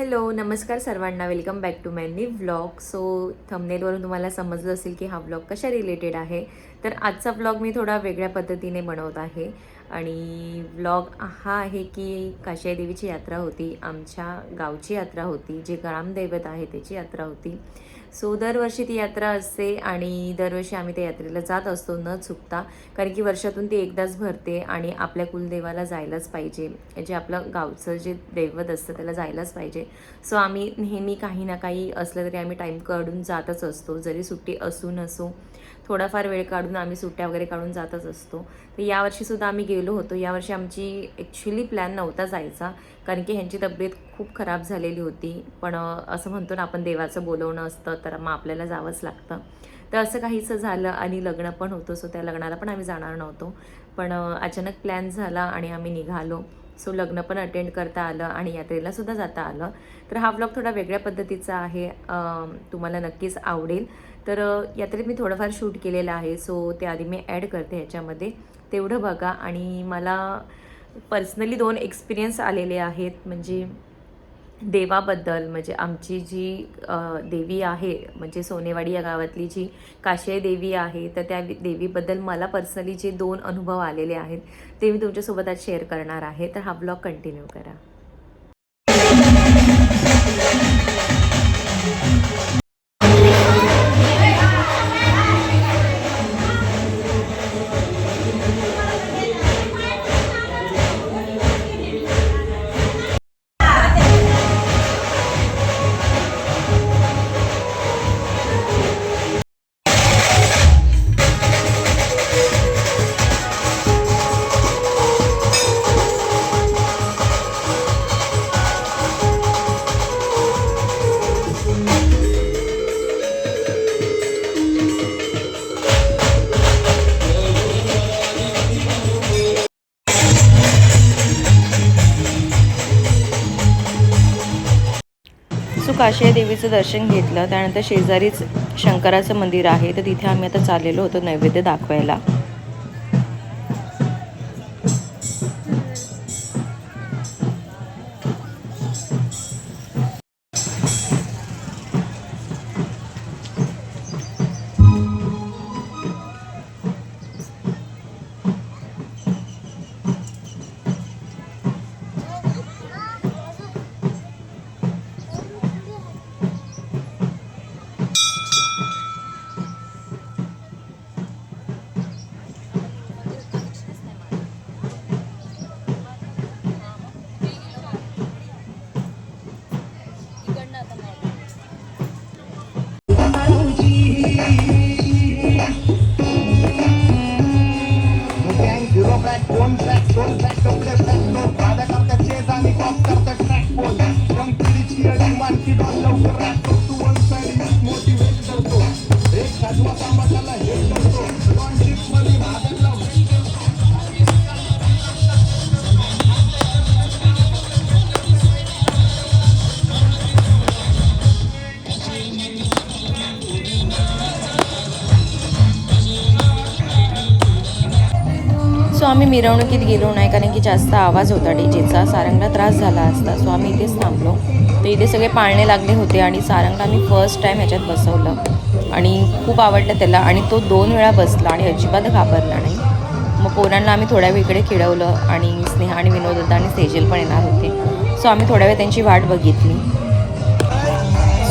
Hello नमस्कार सर्वांना. Welcome back to माय नी व्लॉग सो थंबनेलवरून तुम्हाला समजलं असेल की हा व्लॉग कशा रिलेटेड आहे. तर आजचा व्लॉग मी थोडा वेगळ्या पद्धतीने बनवत आहे. आणि व्लॉग हा आहे की काशिया देवीची यात्रा होती आमच्या गावची यात्रा होती जे ग्रामदैवत आहे त्याची यात्रा होती. सो दरवर्षी ती यात्रा असते आणि दरवर्षी आम्ही त्या यात्रेला जात असतो न चुकता. कारण की वर्षातून ती एकदाच भरते आणि आपल्या कुलदेवाला जायलाच पाहिजे. जे आपलं गावचं जे दैवत असतं त्याला जायलाच पाहिजे. सो आम्ही नेहमी काही ना काही असलं तरी आम्ही टाईम काढून जातच असतो. जरी सुट्टी असू नसो. थोडाफार वेळ काढून आम्ही सुट्ट्या वगैरे काढून जातच असतो. तर यावर्षीसुद्धा आम्ही गेलो होतो. यावर्षी आमची ॲक्च्युली प्लॅन नव्हता जायचा. कारण की ह्यांची तब्येत खूप खराब झालेली होती. पण असं म्हणतो ना आपण देवाचं बोलवणं असतं तर मग आपल्याला जावंच लागतं. तर असं काहीचं झालं आणि लग्न पण होतं. सो त्या लग्नाला पण आम्ही जाणार नव्हतो. पण अचानक प्लॅन झाला आणि आम्ही निघालो. सो लग्न पण अटेंड करता आलं आणि यात्रेला सुद्धा जाता आलं. तर हा ब्लॉग थोडा वेगळ्या पद्धतीचा आहे. तुम्हाला नक्कीच आवडेल. तर यात्रेत मी थोडंफार शूट केलेलं आहे. सो ते आधी मी ॲड करते ह्याच्यामध्ये. तेवढं बघा. आणि मला पर्सनली दोन एक्सपिरियन्स आलेले आहेत. म्हणजे देवाबद्दल. म्हणजे आमची जी देवी आहे म्हणजे सोनेवाडी या गावातली जी काशय देवी आहे तर त्या देवीबद्दल मला पर्सनली जे दोन अनुभव आलेले आहेत ते मी तुमच्यासोबत आज शेअर करणार आहे. तर हा ब्लॉग कंटिन्यू करा. सो काशिया देवीचं दर्शन घेतलं त्यानंतर शेजारीच शंकराचं मंदिर आहे तर तिथे आम्ही आता चाललेलो होतो नैवेद्य दाखवायला. सो आम्ही मिरवणुकीत गेलो नाही कारण की जास्त आवाज होता डीजेचा. सारंगला त्रास झाला असता. सो आम्ही इथेच थांबलो. तर इथे सगळे पाळणे लागले होते आणि सारंगला आम्ही फर्स्ट टाईम ह्याच्यात बसवलं. आणि खूप आवडलं त्याला. आणि तो दोन वेळा बसला आणि अजिबात घाबरला नाही. मग पोरांना आम्ही थोड्या वेळ इकडे खेळवलं आणि स्नेहा आणि विनोद आणि सेजल पण येणार होते. सो आम्ही थोड्या वेळ त्यांची वाट बघितली.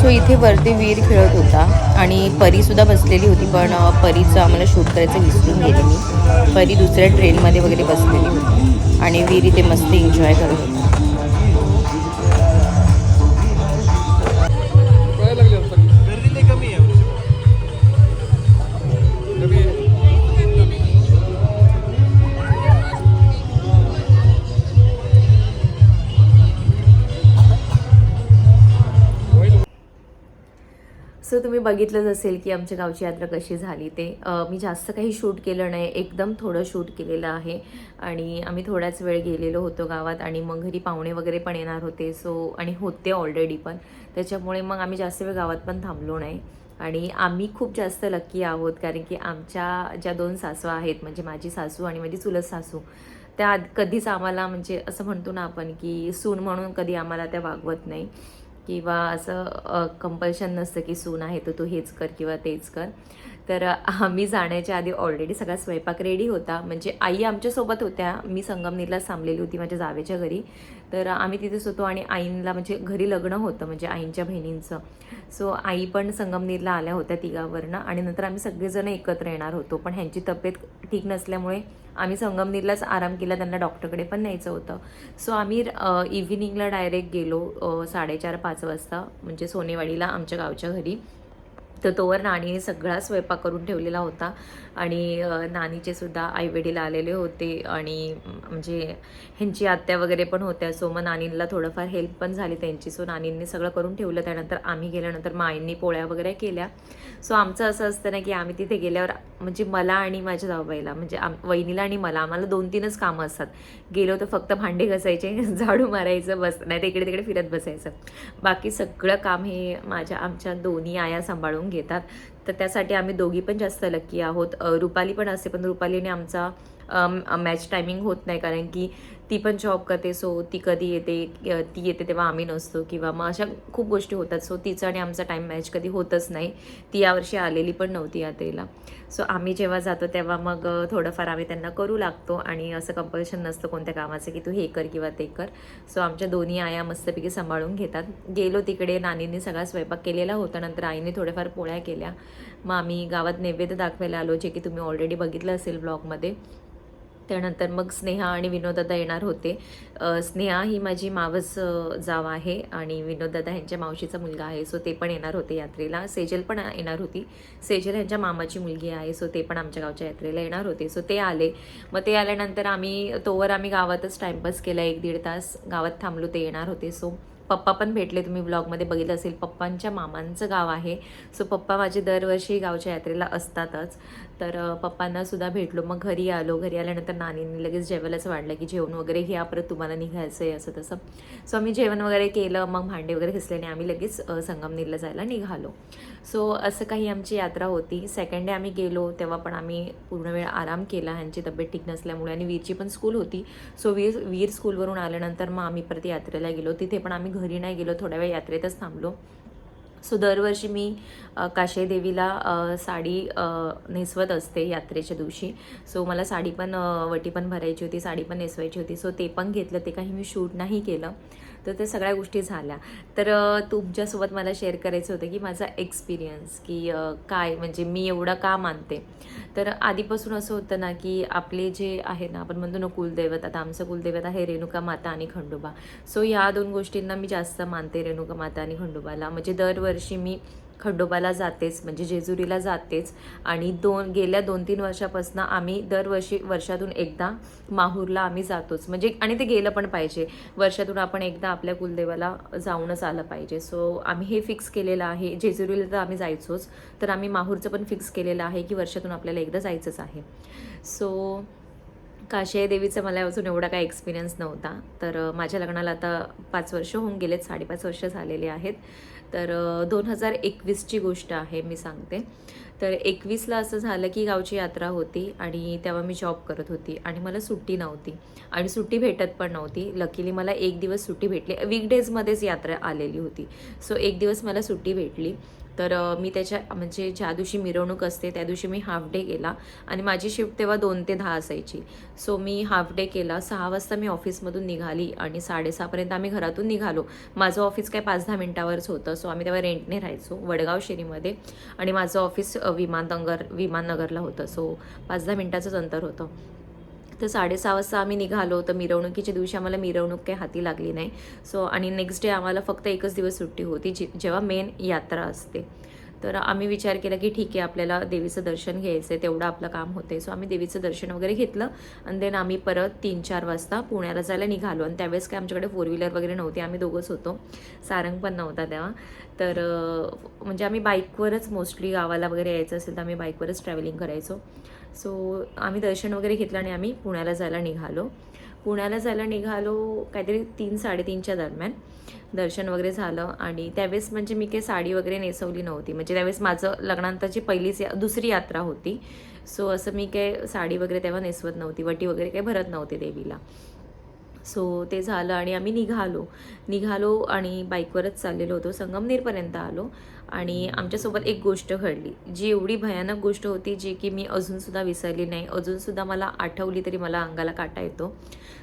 सो इथे वरती वीर खेळत होता आणि परीसुद्धा बसलेली होती पण परीचं आम्हाला शूट करायचं विसरून गेले मी. परी दुसऱ्या ट्रेनमध्ये वगैरे बसलेली होती. आणि वीर इथे मस्त एन्जॉय करत होता. तुम्ही बघितलंच असेल की आमच्या गावची यात्रा कशी झाली ते. मी जास्त काही शूट केलं नाही एकदम थोडं शूट केलेलं आहे. आणि आम्ही थोड्याच वेळ गेलेलो होतो गावात आणि मग घरी पाहुणे वगैरे पण येणार होते सो आणि होते ऑलरेडी पण. त्याच्यामुळे मग आम्ही जास्त वेळ गावात पण थांबलो नाही. आणि आम्ही खूप जास्त लक्की आहोत कारण की आमच्या ज्या दोन सासू आहेत म्हणजे माझी सासू आणि माझी चुलत सासू त्या कधीच आम्हाला म्हणजे असं म्हणतो ना आपण की सून म्हणून कधी आम्हाला त्या वागवत नाही. किंवा असं कंपल्शन नसतं की सून आहे तर तू हेच कर किंवा तेच कर. तर आम्ही जाण्याच्या आधी ऑलरेडी सगळा स्वयंपाक रेडी होता. म्हणजे आई आमच्यासोबत होत्या. मी संगमनेरलाच थांबलेली होती माझ्या जावेच्या घरी. तर आम्ही तिथेच होतो आणि आईंला म्हणजे घरी लग्न होतं म्हणजे आईंच्या बहिणींचं. सो आई पण संगमनेरला आल्या होत्या तिघावरनं आणि नंतर आम्ही सगळेजण एकत्र येणार होतो. पण ह्यांची तब्येत ठीक नसल्यामुळे आम्ही संगमनेरलाच आराम केला त्यांना डॉक्टरकडे पण न्यायचं होतं. सो आम्ही इव्हिनिंगला डायरेक्ट गेलो साडेचार पाच वाजता म्हणजे सोनेवाडीला आमच्या गावच्या घरी. तर तोवर नानीने सगळा स्वयंपाक करून ठेवलेला होता. आणि नानीचे सुद्धा आईवडील आलेले होते आणि म्हणजे ह्यांची आत्या वगैरे पण होत्या. सो मग नानींना थोडंफार हेल्प पण झाली त्यांची. सो नानींनी सगळं करून ठेवलं. त्यानंतर आम्ही गेल्यानंतर माईंनी पोळ्या वगैरे केल्या. सो आमचं असं असतं ना की आम्ही तिथे गेल्यावर म्हणजे मला आणि माझ्या जाऊबाईला म्हणजे आम वहिनीला आणि मला आम्हाला दोन तीनच कामं असतात. गेलो तर फक्त भांडे घसायचे झाडू मारायचं बस नाही तर इकडे तिकडे फिरत बसायचं. बाकी सगळं काम हे माझ्या आमच्या दोन्ही आया सांभाळून घेतात. तर त्यासाठी आम्ही दोघी पण जास्त लकी आहोत. रुपाली पण असते पण रुपालीने आमचा मॅच टायमिंग होत नाही. कारण की ती पण जॉब करते. सो ती कधी येते ती येते तेव्हा आम्ही नसतो किंवा मग अशा खूप गोष्टी होतात. सो तिचं आणि आमचा टाईम मॅच कधी होतच नाही. ती यावर्षी आलेली पण नव्हती यात्रेला. सो आम्ही जेव्हा जातो तेव्हा मग थोडंफार आम्ही त्यांना करू लागतो आणि असं कंपल्शन नसतं कोणत्या कामाचं की तू हे कर किंवा ते कर. सो आमच्या दोन्ही आया मस्तपैकी सांभाळून घेतात. गेलो तिकडे नानींनी सगळा स्वयंपाक केलेला होता. नंतर आईने थोड्याफार पोळ्या केल्या. मग आम्ही गावात नैवेद्य दाखवायला आलो जे की तुम्ही ऑलरेडी बघितलं असेल ब्लॉगमध्ये त्यानंतर मग स्नेहा आणि विनोददा येणार होते. स्नेहा ही माझी मावस जाव आहे आणि विनोददा ह्यांच्या मावशीचा मुलगा आहे सो ते पण येणार होते यात्रेला. सेजल पण येणार होती. सेजल ह्यांच्या मामाची मुलगी आहे सो ते पण आमच्या गावच्या यात्रेला येणार होते. सो ते आले. मग ते आल्यानंतर आम्ही तोवर आम्ही गावातच टाईमपास केला एक दीड तास. गावात थांबलो ते येणार होते. सो पप्पा पण भेटले. तुम्ही ब्लॉगमध्ये बघितलं असेल पप्पांच्या मामांचं गाव आहे. सो पप्पा माझे दरवर्षी गावच्या यात्रेला असतातच. तर पप्पांनासुद्धा पप्पांना सुद्धा भेटलो. मग घरी आलो. घरी आल्यानंतर नानींनी लगेच जेवायलाच वाढलं की जेवण वगैरे घ्या परत तुम्हाला निघायचं आहे असं तसं. सो आम्ही जेवण वगैरे केलं. मग भांडे वगैरे घासल्याने आम्ही लगेच संगमनेरला जायला निघालो. सो असं काही आमची यात्रा होती. सेकंड डे आम्ही गेलो. तेव्हा पण आम्ही पूर्ण वेळ आराम केला. ह्यांची तब्येत ठीक नसल्यामुळे आणि वीरची पण स्कूल होती. सो वीर वीर स्कूलवरून आल्यानंतर मग आम्ही परत यात्रेला गेलो. तिथे पण आम्ही घरी नाही गेलो. थोड्या वेळ यात्रेतच थांबलो. सो दरवर्षी मी काशे देवीला साडी नेसवत असते यात्रेच्या दिवशी. सो मला साडी पण वटी पण भरायची होती साडी पण नेसवायची होती. सो ते पण घेतलं ते काही मी शूट नाही केलं. तर त्या सगळ्या गोष्टी झाल्या. तर तुमच्यासोबत मला शेअर करायचं होतं की माझा एक्सपिरियन्स की काय म्हणजे मी एवढं का मानते? तर आधीपासून असं होतं ना की आपले जे आहे ना आपण म्हणतो ना कुलदैवत आता आमचं कुलदैवत आहे रेणुका माता आणि खंडोबा. सो ह्या दोन गोष्टींना मी जास्त मानते रेणुका माता आणि खंडोबाला. म्हणजे दरवर्षी मी खंडोबाला जातेच म्हणजे जेजुरीला जातेच. आणि दोन गेल्या दोन तीन वर्षापासून आम्ही दरवर्षी वर्षातून एकदा माहूरला आम्ही जातोच. म्हणजे आणि ते गेलं पण पाहिजे. वर्षातून आपण एकदा आपल्या कुलदेवाला जाऊनच आलं पाहिजे. सो आम्ही हे फिक्स केलेलं आहे. जेजुरीला तर आम्ही जायचोच. तर आम्ही माहूरचं पण फिक्स केलेलं आहे की वर्षातून आपल्याला एकदा जायचंच आहे. सो काशिया देवीचा मला अजून एवढा काही एक्सपिरियन्स नव्हता. तर माझ्या लग्नाला आता पाच वर्ष होऊन गेलेत साडेपाच वर्ष झालेले आहेत. तर दोन हजार एकवीसची गोष्ट आहे मी सांगते. तर एकवीसला असं झालं की गावची यात्रा होती आणि तेव्हा मी जॉब करत होती आणि मला सुट्टी नव्हती. आणि सुट्टी भेटत पण नव्हती. लकीली मला एक दिवस सुट्टी भेटली. वीकडेजमध्येच यात्रा आलेली होती. सो एक दिवस मला सुट्टी भेटली. तर मी त्याच्या म्हणजे ज्या दिवशी मिरवणूक असते त्या दिवशी मी हाफ डे केला. आणि माझी शिफ्ट तेव्हा दोन ते दहा असायची. सो मी हाफ डे केला. सहा वाजता मी ऑफिसमधून निघाली आणि साडेसहापर्यंत आम्ही घरातून निघालो. माझं ऑफिस काय पाच दहा मिनटावरच होतं. सो आम्ही तेव्हा रेंटने राहायचो वडगाव शेरीमध्ये. आणि माझं ऑफिस विमानगर विमाननगर विमाननगरला होतं. सो पाच दहा मिनटाचंच अंतर होतं. तर साडेसहा वाजता आम्ही निघालो तर मिरवणुकीच्या दिवशी आम्हाला मिरवणूक काही हाती लागली नाही. सो आणि नेक्स्ट डे आम्हाला फक्त एकच दिवस सुट्टी होती जी जेव्हा मेन यात्रा असते. तर आम्ही विचार केला की ठीक आहे आपल्याला देवीचं दर्शन घ्यायचं आहे तेवढं आपलं काम होते सो आम्ही देवीचं दर्शन वगैरे घेतलं आणि देन आम्ही परत तीन चार वाजता पुण्याला जायला निघालो. आणि त्यावेळेस काय आमच्याकडे फोर व्हीलर वगैरे नव्हती आम्ही दोघंच होतो. सारंग पण नव्हता तेव्हा. तर म्हणजे आम्ही बाईकवरच मोस्टली गावाला वगैरे यायचं असेल तर आम्ही बाईकवरच ट्रॅव्हलिंग करायचो. सो आम्ही दर्शन वगैरे घेतलं आणि आम्ही पुण्याला जायला निघालो. पुण्याला जायला निघालो काहीतरी तीन साडेतीनच्या दरम्यान. दर्शन वगैरे झालं आणि त्यावेळेस म्हणजे मी काही साडी वगैरे नेसवली नव्हती. म्हणजे त्यावेळेस माझं लग्नानंतरची पहिलीच या दुसरी यात्रा होती. सो असं मी काही साडी वगैरे तेव्हा नेसवत नव्हती. वटी वगैरे काही भरत नव्हते देवीला. सो ते झालं आणि आम्ही निघालो. निघालो आणि बाईकवरच चाललेलो होतो. संगमनेरपर्यंत आलो आणि आमच्यासोबत एक गोष्ट घडली. जी एवढी भयानक गोष्ट होती जी की मी अजूनसुद्धा विसरली नाही. अजूनसुद्धा मला आठवली तरी मला अंगाला काटा येतो.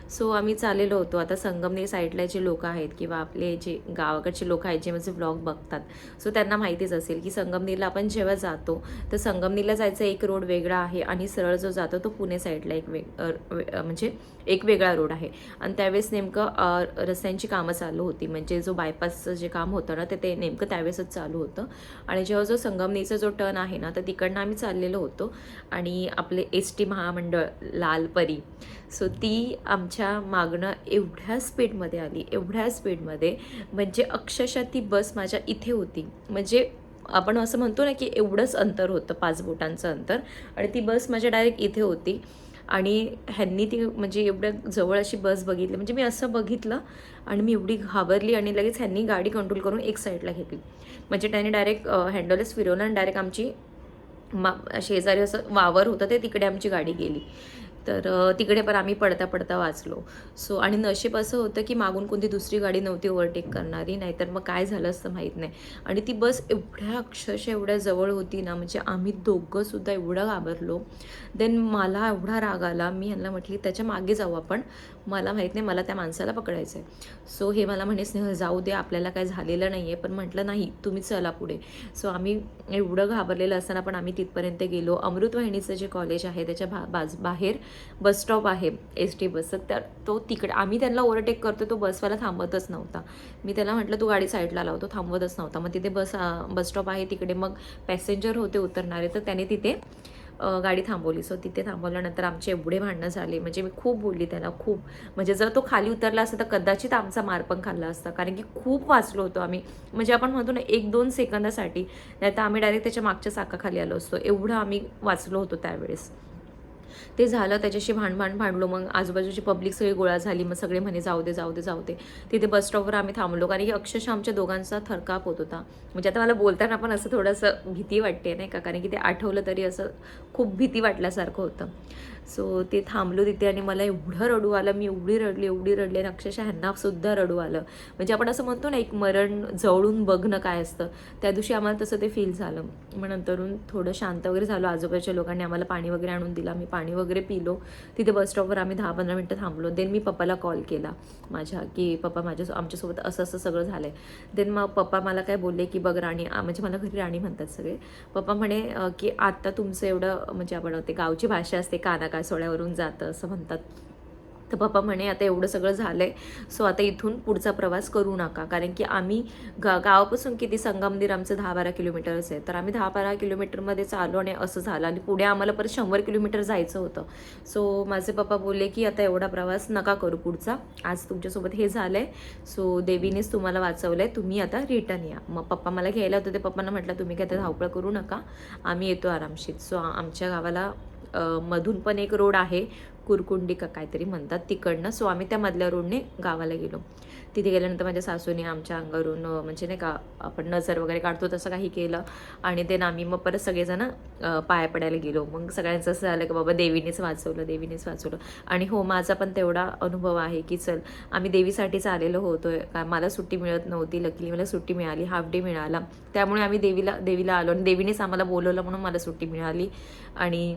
सो आम्ही चाललेलो होतो. आता संगमनेर साईडला जे लोक आहेत किंवा आपले जे गावाकडचे लोक आहेत जे माझे ब्लॉग बघतात. सो त्यांना माहितीच असेल की संगमनेरला आपण जेव्हा जातो तर संगमनेरला जायचा एक रोड वेगळा आहे आणि सरळ जो जातो तो पुणे साईडला एक वेग वे- म्हणजे एक वेगळा रोड आहे. आणि त्यावेळेस नेमकं रस्त्यांची कामं चालू होती. म्हणजे जो बायपासचं जे काम होतं ना ते ते नेमकं त्यावेळेसच चालू होतं. आणि जेव्हा जो संगमनेरचा जो टर्न आहे ना तर तिकडनं आम्ही चाललेलो होतो. आणि आपले एस टी महामंडळ लालपरी सो ती आमच्या मागणं एवढ्या स्पीडमध्ये आली. एवढ्या स्पीडमध्ये म्हणजे अक्षरशः ती बस माझ्या इथे होती. म्हणजे आपण असं म्हणतो ना की एवढंच अंतर होतं पाच बोटांचं अंतर. आणि ती बस माझ्या डायरेक्ट इथे होती. आणि ह्यांनी ती म्हणजे एवढ्या जवळ अशी बस बघितली. म्हणजे मी असं बघितलं आणि मी एवढी घाबरली आणि लगेच ह्यांनी गाडी कंट्रोल करून एक साईडला घेतली. म्हणजे त्याने डायरेक्ट हँडलच फिरवलं आणि डायरेक्ट आमची मा शेजारी असं वावर होतं ते तिकडे आमची गाडी गेली. तर तिकडे पण आम्ही पडता पडता वाचलो. सो आणि नशीब असं होतं की मागून कोणती दुसरी गाडी नव्हती ओव्हरटेक करणारी नाहीतर मग काय झालं असतं माहीत नाही. आणि ती बस एवढ्या अक्षरशः एवढ्या जवळ होती ना म्हणजे आम्ही दोघंसुद्धा एवढं घाबरलो. देन मला एवढा राग आला मी ह्यांना म्हटली त्याच्यामागे जाऊ आपण. मला माहीत नाही मला त्या माणसाला पकडायचं आहे सो हे मला म्हणे स्नेह जाऊ दे आपल्याला काय झालेलं नाही आहे पण म्हटलं नाही तुम्ही चला पुढे. सो आम्ही एवढं घाबरलेलं असताना पण आम्ही तिथपर्यंत गेलो. अमृतवाहिनीचं जे कॉलेज आहे त्याच्या भा बाज बाहेर बस स्टॉप आहे एस टी बसचं तर तो तिकडे आम्ही त्यांना ओव्हरटेक करतो तो बसवाला थांबतच नव्हता. मी त्याला म्हटलं तू गाडी साईडला लावतो थांबवतच नव्हता. मग तिथे बस बस स्टॉप आहे तिकडे. मग पॅसेंजर होते उतरणारे. तर त्याने तिथे गाडी थांबवली. सो तिथे थांबवल्यानंतर आमचे एवढे भांडणं झाले. म्हणजे मी खूप बोलली त्याला खूप. म्हणजे जर तो खाली उतरला असता तर कदाचित आमचा मार पण खाल्ला असता. कारण की खूप वाचलो होतो आम्ही. म्हणजे आपण म्हणतो ना एक दोन सेकंदासाठी. नाही तर आम्ही डायरेक्ट त्याच्या मागच्या चाकाखाली आलो असतो. एवढं आम्ही वाचलो होतो त्यावेळेस. ते झालं त्याच्याशी भांडभांड भांडलो मग आजूबाजूची पब्लिक सगळी गोळा झाली मग सगळे म्हणे जाऊ दे जाऊ दे जाऊ दे. तिथे बस स्टॉपवर आम्ही थांबलो कारण की अक्षरशः आमच्या दोघांचा थरकाप होत होता. म्हणजे आता मला बोलताना पण असं थोडंसं भीती वाटते नाही का? कारण की ते आठवलं तरी असं खूप भीती वाटल्यासारखं होतं. सो ते थांबलो तिथे आणि मला एवढं रडू आलं मी एवढी रडली एवढी रडली आणि अक्षरशः ह्यांनासुद्धा रडू आलं. म्हणजे आपण असं म्हणतो ना एक मरण जवळून बघणं काय असतं? त्या दिवशी आम्हाला तसं ते फील झालं. मग नंतरून थोडं शांत वगैरे झालो आजोबाच्या लोकांनी आम्हाला पाणी वगैरे आणून दिलं. आम्ही पाणी वगैरे पिलो. तिथे बस स्टॉपवर आम्ही दहा पंधरा मिनटं थांबलो. देन मी पप्पाला कॉल केला. माझ्या की पप्पा माझ्या आमच्यासोबत असं असं सगळं झालं आहे देन मग पप्पा मला काय बोलले की बघ राणी म्हणजे मला घरी राणी म्हणतात सगळे. पप्पा म्हणे की आत्ता तुमचं एवढं म्हणजे आपण ते गावची भाषा असते काना कासोळ्यावरून जातं असं म्हणतात. तर पप्पा म्हणे आता एवढं सगळं झालं आहे सो आता इथून पुढचा प्रवास करू नका. कारण की आम्ही गा गावापासून किती संगमनेर आमचं दहा बारा किलोमीटरच आहे. तर आम्ही दहा बारा किलोमीटरमध्ये चालू आणि असं झालं. आणि पुढे आम्हाला परत शंभर किलोमीटर जायचं होतं. सो माझे पप्पा बोलले की आता एवढा प्रवास नका करू पुढचा. आज तुमच्यासोबत हे झालं आहे सो देवीनेच तुम्हाला वाचवलं आहे तुम्ही आता रिटर्न या. मग पप्पा मला घ्यायला होतं. ते पप्पांना म्हटलं तुम्ही काय आता धावपळ करू नका. आम्ही येतो आरामशीर. सो आमच्या गावाला मधून पण एक रोड आहे. कुरकुंडी का काहीतरी म्हणतात तिकडनं. सो आम्ही त्या मधल्या रोडने गावाला गेलो. तिथे गेल्यानंतर माझ्या सासूने आमच्या अंगावरून म्हणजे नाही का आपण नजर वगैरे काढतो तसं काही केलं. आणि ते आम्ही मग परत सगळेजण पाया पडायला गेलो. मग सगळ्यांचं असं झालं की बाबा देवीनेच वाचवलं देवीनेच वाचवलं. आणि हो माझा पण तेवढा अनुभव आहे की चल आम्ही देवीसाठीच आलेलो होतो. का मला सुट्टी मिळत नव्हती. लकीली मला सुट्टी मिळाली हाफ डे मिळाला. त्यामुळे आम्ही देवीला देवीला आलो आणि देवीनेच आम्हाला बोलवलं म्हणून मला सुट्टी मिळाली. आणि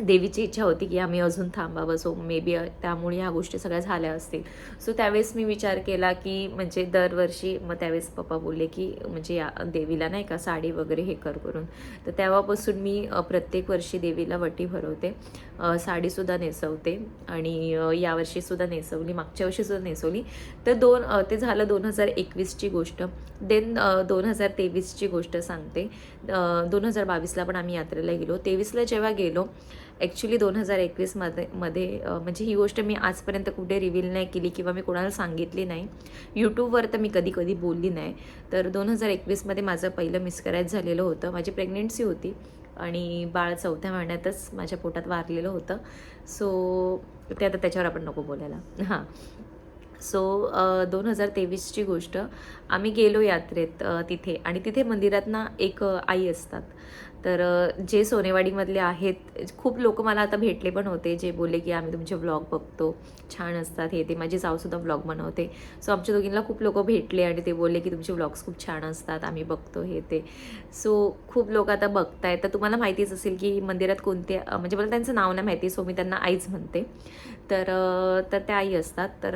देवीची इच्छा होती की आम्ही अजून थांबावं. सो मे बी त्यामुळे ह्या गोष्टी सगळ्या झाल्या असतील. सो त्यावेळेस मी विचार केला की म्हणजे दरवर्षी मग त्यावेळेस पप्पा बोलले की म्हणजे या देवीला नाही का साडी वगैरे हे कर करून. तर तेव्हापासून मी प्रत्येक वर्षी देवीला वटी भरवते. साडीसुद्धा नेसवते आणि यावर्षीसुद्धा नेसवली मागच्या वर्षीसुद्धा नेसवली. तर दोन ते झालं दोन हजार एकवीसची गोष्ट. देन दोन हजार तेवीसची गोष्ट सांगते. दोन हजार बावीसला पण आम्ही यात्रेला गेलो. तेवीसला जेव्हा गेलो ॲक्च्युली दोन हजार एकवीसमध्ये मध्ये म्हणजे ही गोष्ट मी आजपर्यंत कुठे रिव्हील नाही केली किंवा मी कोणाला सांगितली नाही. यूट्यूबवर तर मी कधी कधी बोलली नाही. तर दोन हजार एकवीसमध्ये माझं पहिलं मिसकॅरेज झालेलं होतं. माझी प्रेग्नेन्सी होती आणि बाळ चौथ्या महिन्यातच माझ्या पोटात वारलेलं होतं. सो ते आता त्याच्यावर आपण नको बोलायला. हां. सो दोन हजार तेवीसची गोष्ट आम्ही गेलो यात्रेत तिथे. आणि तिथे मंदिरात ना एक आई असतात. तर जे सोनेवाडीमधले आहेत खूप लोक मला आता भेटले पण होते जे बोलले की आम्ही तुमचे व्लॉग बघतो छान असतात हे ते. माझी जाऊसुद्धा व्लॉग बनवते. सो आमच्या दोघींना खूप लोक भेटले आणि ते बोलले की तुमचे व्लॉग्स खूप छान असतात आम्ही बघतो हे ते. सो खूप लोक आता बघतायत. तर तुम्हाला माहितीच असेल की मंदिरात कोणते म्हणजे मला त्यांचं नाव नाही माहिती सो मी त्यांना आईच म्हणते. तर तर त्या आई असतात. तर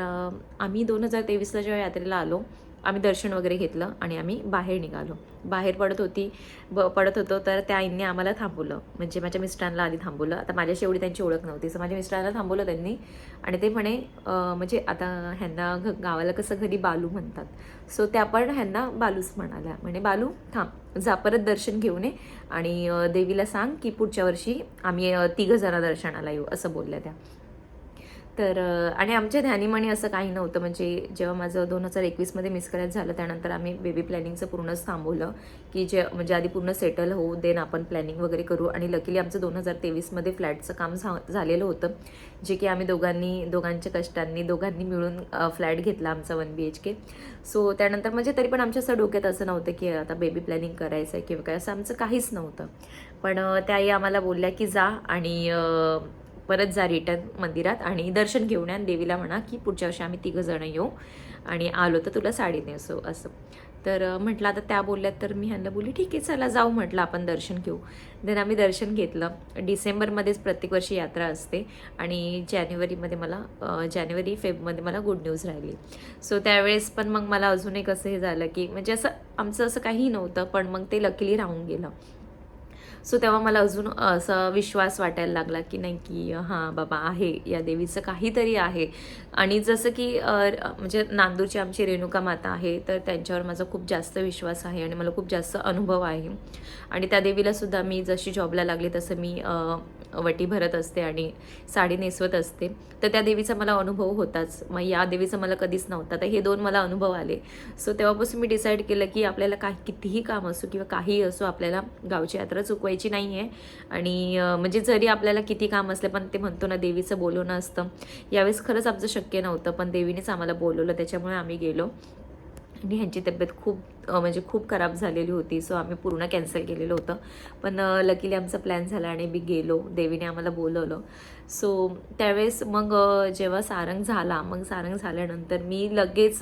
आम्ही दोन हजार तेवीसला जेव्हा यात्रेला आलो आम्ही दर्शन वगैरे घेतलं आणि आम्ही बाहेर निघालो. बाहेर पडत होती ब पडत होतो तर त्या आईंनी आम्हाला थांबवलं. म्हणजे माझ्या मिस्टरांना आधी थांबवलं. आता माझ्याशी एवढी त्यांची ओळख नव्हती सो माझ्या मिस्टरांना थांबवलं त्यांनी. आणि ते म्हणे म्हणजे आता ह्यांना घ गावाला कसं घरी बालू म्हणतात. सो त्या पण ह्यांना बालूच म्हणाल्या. म्हणे बालू थांब. जा परत दर्शन घेऊन ये आणि देवीला सांग की पुढच्या वर्षी आम्ही तिघं जण दर्शनाला येऊ असं बोलल्या त्या. तर आणि आमच्या ध्यानीमणी असं काही नव्हतं. म्हणजे जेव्हा माझं दोन हजार एकवीसमध्ये मिसकॅरेज झालं त्यानंतर आम्ही बेबी प्लॅनिंगचं पूर्णच थांबवलं की जे म्हणजे आधी पूर्ण सेटल होऊ देन आपण प्लॅनिंग वगैरे करू. आणि लकीली आमचं दोन हजार तेवीसमध्ये फ्लॅटचं काम झा झालेलं होतं. जे की आम्ही दोघांनी दोघांच्या कष्टांनी दोघांनी मिळून फ्लॅट घेतला आमचा one B H K so त्यानंतर म्हणजे तरी पण आमच्या असं डोक्यात असं नव्हतं की आता बेबी प्लॅनिंग करायचं आहे किंवा काय असं आमचं काहीच नव्हतं. पण त्याही त्या आई आम्हाला बोलल्या की जा आणि परत जा रिटर्न मंदिरात आणि दर्शन घेऊन या देवीला म्हणा की पुढच्या वर्षी आम्ही तिघं जण येऊ आणि आलो तर तुला साडी नेसो असं तर म्हटलं आता त्या बोलल्यात तर मी ह्यांना बोलली ठीक आहे चला जाऊ म्हटलं आपण दर्शन घेऊ. देन आम्ही दर्शन घेतलं. डिसेंबरमध्येच प्रत्येक वर्षी यात्रा असते आणि जानेवारीमध्ये मला जानेवारी फेबमध्ये मला गुड न्यूज राहिली. सो त्यावेळेस पण मग मला अजून एक असं हे झालं की म्हणजे असं आमचं असं काही नव्हतं पण मग ते लकीली राहून गेलं. सो तेव्हा मला अजून असा विश्वास वाटायला लागला की नाही की हां बाबा आहे या देवीचं काहीतरी आहे. आणि जसं की म्हणजे नांदूरची आमची रेणुका माता आहे तर त्यांच्यावर माझा खूप जास्त विश्वास आहे आणि मला खूप जास्त अनुभव आहे. आणि त्या देवीला सुद्धा मी जशी जॉबला लागले तसं मी वटी भरत असते आणि साडी नेसवत असते तर त्या देवीचा मला अनुभव होताच. मग या देवीचा मला कधीच नव्हता. तर हे दोन मला अनुभव आले. सो तेव्हापासून मी डिसाईड केलं की आपल्याला काही कितीही काम असो किंवा काहीही असो आपल्याला गावची यात्रा चुकवायची नाही आहे आणि म्हणजे जरी आपल्याला किती काम असलं पण ते म्हणतो ना देवीचं बोलवणं असतं. यावेळेस खरंच आमचं शक्य नव्हतं पण देवीनेच आम्हाला बोलवलं. त्याच्यामुळे आम्ही गेलो. आणि ह्यांची तब्येत खूप म्हणजे खूप खराब झालेली होती. सो आम्ही पूर्ण कॅन्सल केलेलं होतं. पण लकीली आमचा प्लॅन झाला आणि मी गेलो. देवीने आम्हाला बोलवलं. सो त्यावेळेस मग जेव्हा सारंग झाला मग सारंग झाल्यानंतर मी लगेच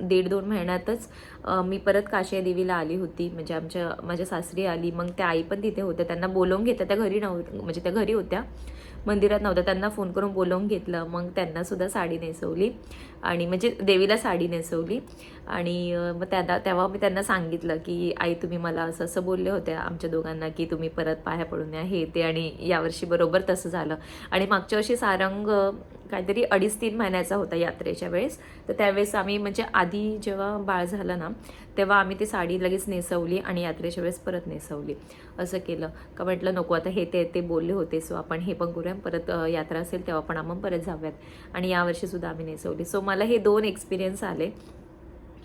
दीड दोन महिन्यातच मी परत काशिया देवीला आली होती. म्हणजे आमच्या माझ्या सासरी आली. मग त्या आई पण तिथे होत्या. त्यांना बोलवून घेत्या त्या घरी नव्ह म्हणजे त्या घरी होत्या. मंदिरात नव्हत्या त्यांना फोन करून बोलवून घेतलं. मग त्यांनासुद्धा साडी नेसवली. आणि म्हणजे देवीला साडी नेसवली. आणि मग त्यांना तेव्हा मी त्यांना सांगितलं की आई तुम्ही मला असं असं बोलले होते आमच्या दोघांना की तुम्ही परत पाया पडून या. हे ते आणि यावर्षी बरोबर तसं झालं. आणि मागच्या वर्षी सारंग काहीतरी अडीच तीन महिन्याचा होता यात्रेच्या वेळेस. तर त्यावेळेस आम्ही म्हणजे आधी जेव्हा बाळ झालं ना तेव्हा आम्ही ती साडी लगेच नेसवली आणि यात्रेच्या वेळेस परत नेसवली. असं केलं. का म्हटलं नको आता हे ते ते बोलले होते सो आपण हे पण करूया. परत यात्रा असेल तेव्हा पण आपण परत जाऊयात. आणि यावर्षीसुद्धा आम्ही नेसवली. सो मला हे दोन एक्सपिरियन्स आले.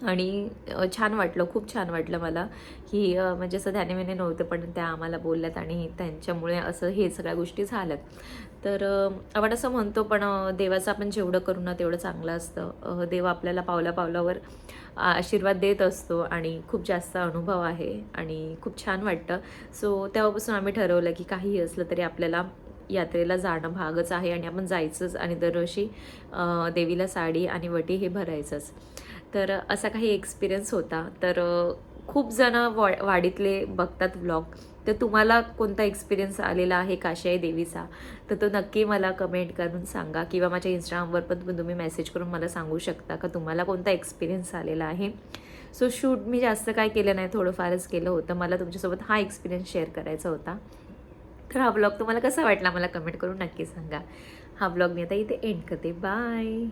आणि छान वाटलं खूप छान वाटलं मला की म्हणजे असं ध्यानेमेने नव्हतं पण त्या आम्हाला बोलल्यात आणि त्यांच्यामुळे असं हे सगळ्या गोष्टी झाल्यात. तर आपण असं म्हणतो पण देवाचं आपण जेवढं करू ना तेवढं चांगलं असतं. देव आपल्याला पावला पावलावर आशीर्वाद देत असतो आणि खूप जास्त अनुभव आहे आणि खूप छान वाटतं. सो तेव्हापासून आम्ही ठरवलं की काहीही असलं तरी आपल्याला यात्रेला जाणं भागच आहे आणि आपण जायचंच आणि दरवर्षी देवीला साडी आणि वटी हे भरायचंच. तर असा काही एक्सपिरियन्स होता. तर खूप जण वा वाडीतले बघतात व्लॉग तर तुम्हाला कोणता एक्सपिरियन्स आलेला आहे काशाई देवीचा? तर तो नक्की मला कमेंट करून सांगा किंवा माझ्या इंस्टाग्रामवर पण तुम्ही मेसेज करून मला सांगू शकता का तुम्हाला कोणता एक्सपिरियन्स आलेला आहे? सो शूट मी जास्त काय केलं नाही थोडंफारच केलं होतं. मला तुमच्यासोबत हा एक्सपिरियन्स शेअर करायचा होता. तर हा ब्लॉग तुम्हाला कसा वाटला मला कमेंट करून नक्की सांगा. हा ब्लॉग मी आता इथे एंड करते. बाय